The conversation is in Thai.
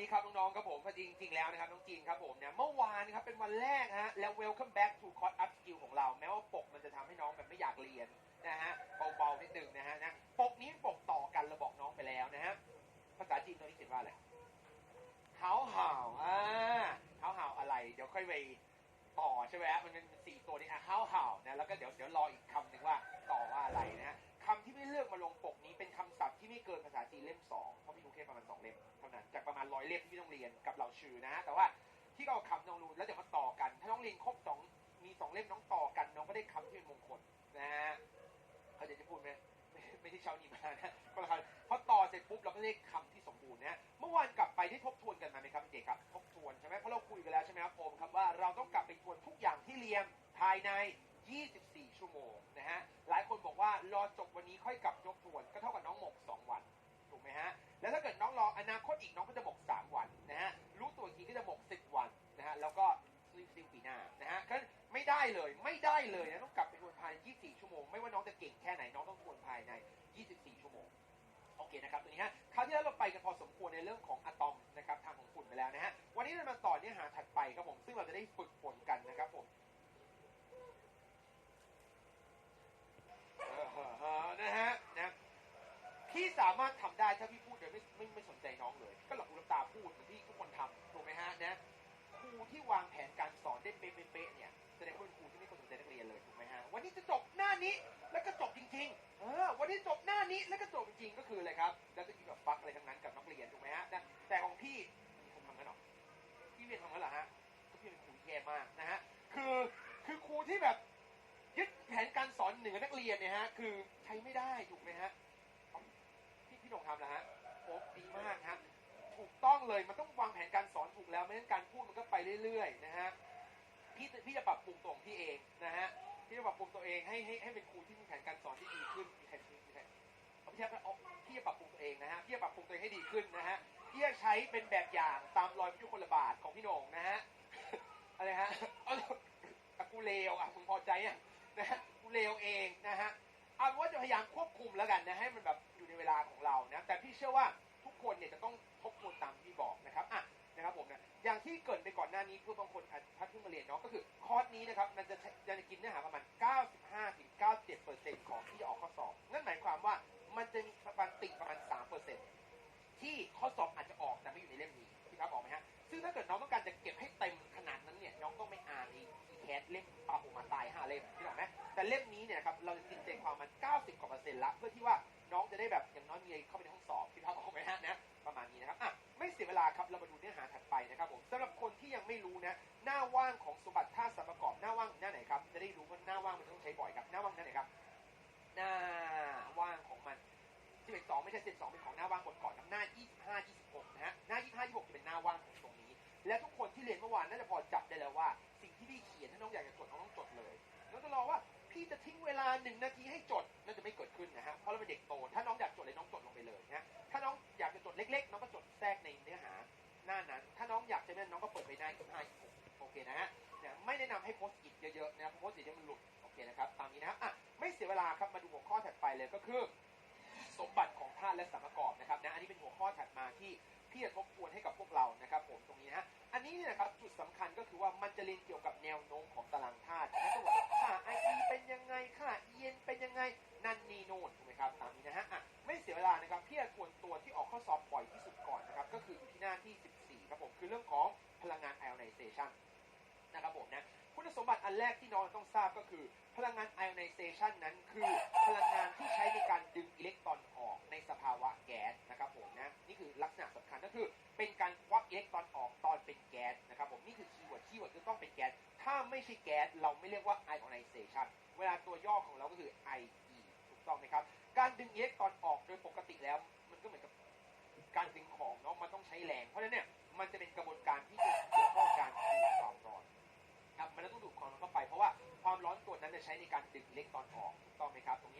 ดีครับน้องๆครับผมพอดีจริงๆแล้วนะครับน้องจีนครับผมเนี่ยเมื่อวานนะครับเป็นวันแรกฮะแล้ว welcome back to c o r up skill ของเรา แม้ว่าปกมันจะทำให้น้องแบบไม่อยากเรียนนะฮะเบาๆนิดนึงนะฮะนะปกนี้ปกต่อกันเราบอกน้องไปแล้วนะฮะภาษาจีนตัวนี้เขียนว่าอะไรเฮาเห่าอ่าเฮาเห่าอะไร เดี๋ยวค่อยไปต่อใช่ไหมฮะมันเป็นสี่ตัวนี้อะเฮาเห่านะแล้วก็เดี๋ยวเดี๋ยวรออีกคำหนึ่งว่า จากประมาณร้อยเล่มที่พี่ต้องเรียนกับเราชื่อนะ แต่ว่าที่เราเอาคำน้องรู้แล้วเดี๋ยวมาต่อกัน ถ้าน้องเรียนครบสองมีสองเล่มน้องต่อกัน น้องก็ได้คำที่เป็นมงคลนะฮะเขาจะจะพูดไหมไม่ไม่ใช่ชาวนีมานะก็แล้วกันพอต่อเสร็จปุ๊บเราก็ได้คำที่สมบูรณ์นะฮะเมื่อวานกลับไปได้ทบทวนกันมาไหมครับเด็กครับ ทบทวนใช่ไหมเพราะเราคุยกันแล้วใช่ไหมครับโอมครับว่าเราต้องกลับไปทวนทุกอย่างที่เรียนภายใน 24 ชั่วโมงนะฮะหลายคนบอกว่ารอจบวันนี้ค่อยกลับทบทวน ก็เท่ากับน้องหมก 2 วันถูกไหมฮะแล้วถ้าเกิดน้องรออนาคตอีกน้องก็จะหมก 3 วันนะฮะ รู้ตัวอีกทีก็จะหมก 10 วันนะฮะ แล้วก็ซิซิลปีหน้านะฮะก็ ไม่ได้เลย ไม่ได้เลยนะต้องกลับไปทวนภายใน 24 ชั่วโมง ไม่ว่าน้องจะเก่งแค่ไหนน้องต้องทวนภายใน 24 ชั่วโมงโอเคนะครับตัวนี้ฮะคราวที่แล้วเราไปกันพอสมควรในเรื่องของอะตอมนะครับทางของฝุ่นไปแล้วนะฮะวันนี้เรามาต่อเนื้อหาถัดไปครับผมซึ่งเราจะได้ฝึกฝนกันนะครับผมนะฮะนะพี่สามารถทำได้ถ้าพี่พูดโดยไม่ไม่ไม่สนใจน้องเลย ก็หลับหูหลับตาพูดเหมือนที่ทุกคนทำถูกไหมฮะนะ ครูที่วางแผนการสอนได้เป๊ะๆเนี่ยแสดงว่าเป็นครูที่ไม่คนสนใจนักเรียนเลยถูกไหมฮะวันนี้จะจบหน้านี้แล้วก็จบจริงๆเออวันนี้จบหน้านี้แล้วก็จบจริงๆก็คืออะไรครับแล้วก็กินกับฟักอะไรทั้งนั้นกับนักเรียนถูกไหมฮะนะแต่ของพี่มีคนทำกันหรอพี่เรียนทำกันเหรอฮะก็พี่เป็นครูแย่มากนะฮะคือคือครูที่แบบยึดแผนการสอนเหนือนักเรียนเนี่ยฮะคือใช้ไม่ได้ถูกไหมฮะพี่พี่หนงทำแล้วฮะโอ้ดีมากฮะ ถูกต้องเลย มันต้องวางแผนการสอนถูกแล้วไม่งั้นการพูดมันก็ไปเรื่อยๆนะฮะพี่พี่จะปรับปรุงตัวของพี่เองนะฮะพี่จะปรับปรุงตัวเองให้ให้ให้เป็นครูที่มีแผนการสอนที่ดีขึ้นมีใครมีใครเอาพี่แค่เอาพี่จะปรับปรุงตัวเองนะฮะพี่จะปรับปรุงตัวเองให้ดีขึ้นนะฮะพี่จะใช้เป็นแบบอย่างตามรอยพระยุคลบาทของพี่โหน่งนะฮะอะไรฮะอะกูเลวอะมึงพอใจอะนะฮะกูเลวเองนะฮะเอาว่าจะพยายามควบคุมแล้วกันนะให้มันแบบอยู่ในเวลาของเรานะแต่พี่เชื่อว่า คนเนี่ยจะต้องทบทวนตามที่บอกนะครับอะนะครับผมนะอย่างที่เกิดไปก่อนหน้านี้เพื่อบางคนอาจพัดเพิ่งมาเรียนเนาะก็คือคอร์สนี้นะครับมันจะจะกินเนื้อหาประมาณ 95ถึง97ของที่ออกข้อสอบนั่นหมายความว่ามันจะมีประมาณติดประมาณ 3ที่ข้อสอบอาจจะออกแต่ไม่อยู่ในเล่มนี้พี่ครับออกไหมฮะซึ่งถ้าเกิดน้องต้องการจะเก็บให้เต็มขนาดนั้นเนี่ยน้องต้องไม่อ่านอีอีแคสเล่มปาหูมาตายห้าเล่มพี่บอกไหมแต่เล่มนี้เนี่ยครับเราจะกินใจความมัน 90กว่าเปอร์เซ็นต์ละเพื่อที่ว่า น้องจะได้แบบอย่างน้อยมีเข้าไปในห้องสอบพี่ครับออกไหมฮะนะประมาณนี้นะครับอะไม่เสียเวลาครับเรามาดูเนื้อหาถัดไปนะครับผมสำหรับคนที่ยังไม่รู้นะหน้าว่างของสมบัติท่าตุสมประกอบหน้าว่างหน้าไหนครับจะได้รู้ว่าหน้าว่างมันต้องใช้บ่อยครับหน้าว่างหน้าไหนครับหน้าว่างของมัน11 2ไม่ใช่12เป็นของหน้าว่างบทก่อนนะหน้า 25 26นะฮะหน้า 25 26จะเป็นหน้าว่างของตรงนี้ และทุกคนที่เรียนเมื่อวานน่าจะพอจับได้แล้วว่า สิ่งที่พี่เขียนถ้าน้องอยากจะจดน้องต้องจดเลยน้องจะรอว่า พี่จะทิ้งเวลา1นาทีให้จดนั่นจะไม่เกิดขึ้นนะฮะเพราะเราเป็นเด็กโต ถ้าน้องอยากจดเลยน้องจดลงไปเลยนะฮะถ้าน้องอยากจะจดเล็กๆ น้องก็จดแทรกในเนื้อหาหน้านั้น ถ้าน้องอยากจะเล่นน้องก็เปิดไปหน้า25 26โอเคนะฮะเนี่ยไม่แนะนำให้โพสต์อิทเยอะๆนะครับโพสต์อิทเดี๋ยวมันหลุดโอเคนะครับตามนี้นะครับอะไม่เสียเวลาครับมาดูหัวข้อถัดไปเลยก็คือ สมบัติของธาตุและสารประกอบนะครับนะอันนี้เป็นหัวข้อถัดมาที่พี่จะทบทวนให้กับพวกเรานะครับผมตรงนี้นะฮะอันนี้เนี่ยนะครับจุดสำคัญก็คือว่ามันจะเรียนเกี่ยวกับแนวโน้มของตารางธาตุนะตัวค่า i e เป็นยังไงค่า e n เป็นยังไงนั่นนี่โน่นถูกไหมครับตามนี้นะฮะอะไม่เสียเวลานะครับพี่จะทวนตัวที่ออกข้อสอบบ่อยที่สุดก่อนนะครับก็คืออยู่ที่หน้าที่ 14 ครับผมคือเรื่องของพลังงาน ionization นนะครับผมนะคุณสมบัติอันแรกที่น้องต้องทราบก็คือ พลังงาน ionization นั้นคือพลังงานที่ใช้ในการดึงอิเล็กตรอนออกในสภาวะแก๊สนะครับผมนะนี่คือลักษณะสำคัญก็คือ เป็นการควักอิเล็กตรอนออกตอนเป็นแก๊สนะครับผมนี่คือคีย์เวิร์ดคีย์เวิร์ดคือต้องเป็นแก๊ส ถ้าไม่ใช่แก๊สเราไม่เรียกว่า ionization เวลาตัวย่อของเราก็คือ IE ถูกต้องไหมครับ การดึงอิเล็กตรอนออกโดยปกติแล้ว มันก็เหมือนกับการดึงของเนาะมันต้องใช้แรง เพราะฉะนั้นเนี่ยมันจะเป็นกระบวนการที่จะเกี่ยวข้องกับการดูดความร้อนครับมันต้องดูดความร้อนเข้าไปเพราะว่าความร้อนตัวนั้นจะใช้ในการดึงอิเล็กตรอนออกถูกต้องไหมครับ ตรงนี้